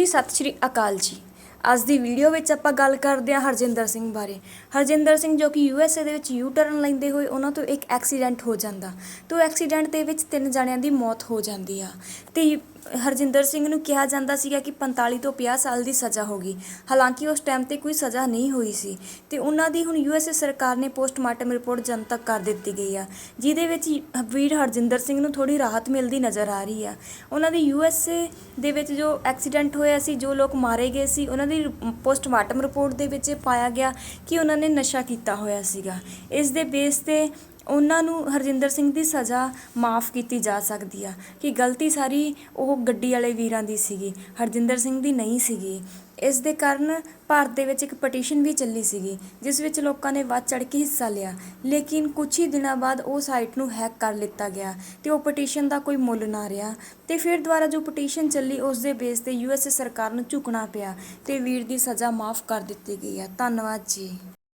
ਜੀ, ਸਤਿ ਸ਼੍ਰੀ ਅਕਾਲ ਜੀ। ਅੱਜ ਦੀ ਵੀਡੀਓ ਵਿੱਚ ਆਪਾਂ ਗੱਲ ਕਰਦੇ ਹਾਂ ਹਰਜਿੰਦਰ ਸਿੰਘ ਬਾਰੇ। ਹਰਜਿੰਦਰ ਸਿੰਘ ਜੋ ਕਿ ਯੂ ਐਸ ਏ ਦੇ ਵਿੱਚ ਯੂ ਟਰਨ ਲੈਂਦੇ ਹੋਏ ਉਹਨਾਂ ਤੋਂ ਇੱਕ ਐਕਸੀਡੈਂਟ ਹੋ ਜਾਂਦਾ। ਤੇ ਉਹ ਐਕਸੀਡੈਂਟ ਦੇ ਵਿੱਚ ਤਿੰਨ ਜਣਿਆਂ ਦੀ ਮੌਤ ਹੋ ਜਾਂਦੀ ਆ। ਤੇ ਹਰਜਿੰਦਰ ਸਿੰਘ ਨੂੰ ਕਿਹਾ ਜਾਂਦਾ ਸੀਗਾ ਕਿ 45 ਤੋਂ 50 ਸਾਲ ਦੀ ਸਜ਼ਾ ਹੋਗੀ ਹਾਲਾਂਕਿ ਉਸ ਟਾਈਮ ਤੇ ਕੋਈ ਸਜ਼ਾ ਨਹੀਂ ਹੋਈ ਸੀ ਤੇ ਉਹਨਾਂ ਦੀ ਹੁਣ ਯੂ ਐਸ ਏ ਸਰਕਾਰ ਨੇ ਪੋਸਟਮਾਰਟਮ ਰਿਪੋਰਟ ਜਨਤਕ ਕਰ ਦਿੱਤੀ ਗਈ ਆ, ਜਿਹਦੇ ਵਿੱਚ ਵੀਰ ਹਰਜਿੰਦਰ ਸਿੰਘ ਨੂੰ ਥੋੜੀ ਰਾਹਤ ਮਿਲਦੀ ਨਜ਼ਰ ਆ ਰਹੀ ਆ। ਉਹਨਾਂ ਦੀ ਯੂ ਐਸ ਏ ਦੇ ਵਿੱਚ ਜੋ ਐਕਸੀਡੈਂਟ ਹੋਇਆ ਸੀ, ਜੋ ਲੋਕ ਮਾਰੇ ਗਏ ਸੀ, ਉਹਨਾਂ ਦੀ ਪੋਸਟਮਾਰਟਮ ਰਿਪੋਰਟ ਦੇ ਵਿੱਚ ਇਹ ਪਾਇਆ ਗਿਆ ਕਿ ਉਹਨਾਂ ਨੇ ਨਸ਼ਾ ਕੀਤਾ ਹੋਇਆ ਸੀਗਾ। ਇਸ ਦੇ ਬੇਸ ਤੇ ਉਹਨਾਂ ਨੂੰ ਹਰਜਿੰਦਰ ਸਿੰਘ ਦੀ ਸਜ਼ਾ ਮਾਫ ਕੀਤੀ ਜਾ ਸਕਦੀ ਆ। ਕਿ ਗਲਤੀ ਸਾਰੀ ਉਹ ਗੱਡੀ ਵਾਲੇ ਵੀਰਾਂ ਦੀ ਸੀਗੀ, ਹਰਜਿੰਦਰ ਸਿੰਘ ਦੀ ਨਹੀਂ ਸੀਗੀ। ਇਸ ਦੇ ਕਾਰਨ ਭਾਰਤ ਦੇ ਵਿੱਚ ਇੱਕ ਪਟੀਸ਼ਨ ਵੀ ਚੱਲੀ ਸੀਗੀ, ਜਿਸ ਵਿੱਚ ਲੋਕਾਂ ਨੇ ਵੱਧ ਚੜ ਕੇ ਹਿੱਸਾ ਲਿਆ। ਲੇਕਿਨ ਕੁਝ ਹੀ ਦਿਨਾਂ ਬਾਅਦ ਉਹ ਸਾਈਟ ਨੂੰ ਹੈਕ ਕਰ ਲਿੱਤਾ ਗਿਆ ਤੇ ਉਹ ਪਟੀਸ਼ਨ ਦਾ ਕੋਈ ਮੁੱਲ ਨਾ ਰਿਹਾ। ਤੇ ਫਿਰ ਦੁਬਾਰਾ ਜੋ ਪਟੀਸ਼ਨ ਚੱਲੀ, ਉਸ ਦੇ ਬੇਸ ਤੇ ਯੂਐਸਏ ਸਰਕਾਰ ਨੂੰ ਝੁਕਣਾ ਪਿਆ ਤੇ ਵੀਰ ਦੀ ਸਜ਼ਾ ਮਾਫ ਕਰ ਦਿੱਤੀ ਗਈ ਹੈ ਧੰਨਵਾਦ ਜੀ।